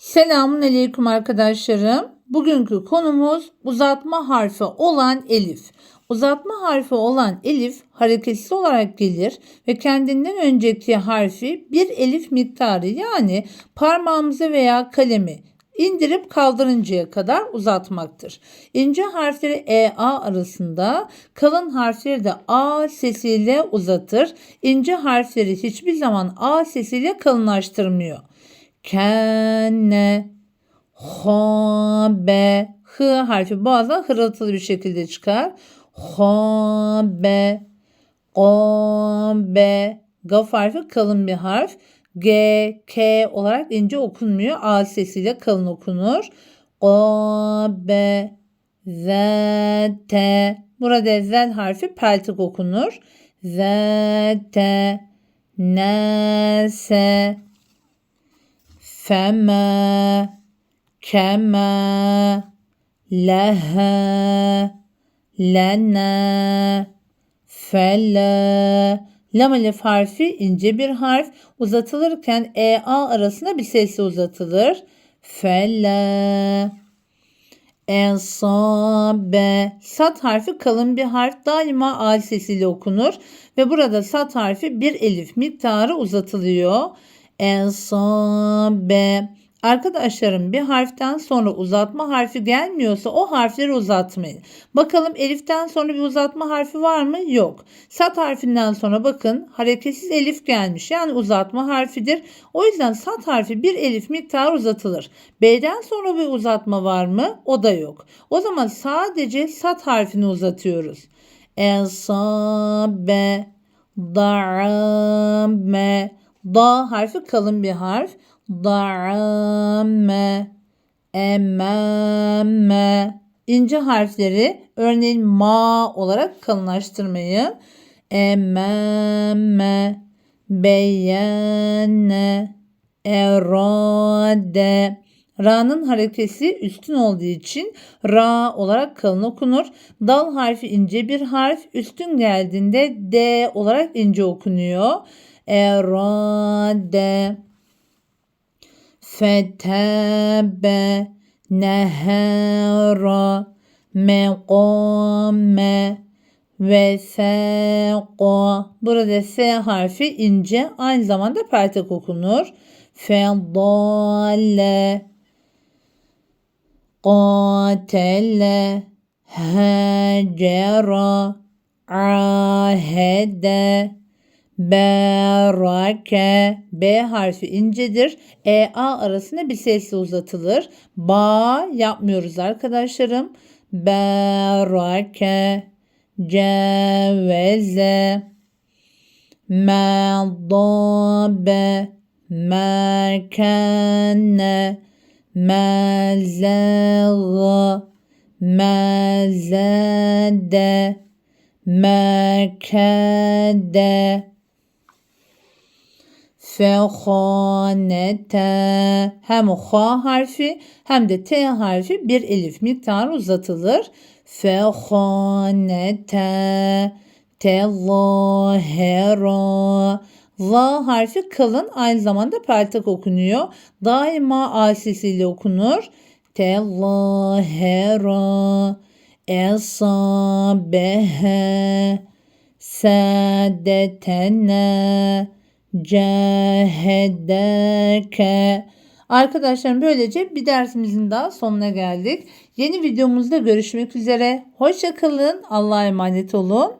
Selamun Aleyküm arkadaşlarım. Bugünkü konumuz uzatma harfi olan elif. Uzatma harfi olan elif hareketsiz olarak gelir ve kendinden önceki harfi bir elif miktarı yani parmağımızı veya kalemi indirip kaldırıncaya kadar uzatmaktır. İnce harfleri E A arasında, kalın harfleri de A sesiyle uzatır. İnce harfleri hiçbir zaman A sesiyle kalınlaştırmıyor. Kenne, hobe, hı harfi bazen hırıltılı bir şekilde çıkar. Hobe, gobe, gaf harfi kalın bir harf. G, K olarak ince okunmuyor. A sesiyle kalın okunur. Gobe, zete. Burada zel harfi peltik okunur. Zete, nese, feme, keme, lehe, lene, fele. Lam alif harfi ince bir harf. Uzatılırken e a arasında bir sesle uzatılır. Fele. Ensabe. Sat harfi kalın bir harf. Daima a sesiyle okunur. Ve burada sat harfi bir elif miktarı uzatılıyor. Ensabe. Arkadaşlarım bir harften sonra uzatma harfi gelmiyorsa o harfleri uzatmayın. Bakalım eliften sonra bir uzatma harfi var mı? Yok. Sat harfinden sonra bakın hareketsiz elif gelmiş. Yani uzatma harfidir. O yüzden sat harfi bir elif miktarı uzatılır. B'den sonra bir uzatma var mı? O da yok. O zaman sadece sat harfini uzatıyoruz. Ensabe, da'ame, da harfi kalın bir harf. Da'ame, emame. İnce harfleri örneğin ma olarak kalınlaştırmayın. Emame, beyenne, erade. Ra'nın harekesi üstün olduğu için ra olarak kalın okunur. Dal harfi ince bir harf. Üstün geldiğinde D olarak ince okunuyor. Erade fetebe nehera meqame ve seqo. Burada S harfi ince aynı zamanda peltek okunur. Fedale qatele hecera ahede Berake. B harfi incedir. E A arasında bir sesle uzatılır. Ba yapmıyoruz arkadaşlarım. Berake. Ceveze. Medabe. Mekenne. Mezeğ. Mezede. Mekede fehanete hem ha harfi hem de t harfi bir elif miktarı uzatılır. Fehanete tezahera La harfi kalın aynı zamanda peltek okunuyor. Daima a sesiyle okunur. Tezahera esabehe sadetene cehedeke. Arkadaşlarım böylece bir dersimizin daha sonuna geldik. Yeni videomuzda görüşmek üzere. Hoşçakalın. Allah'a emanet olun.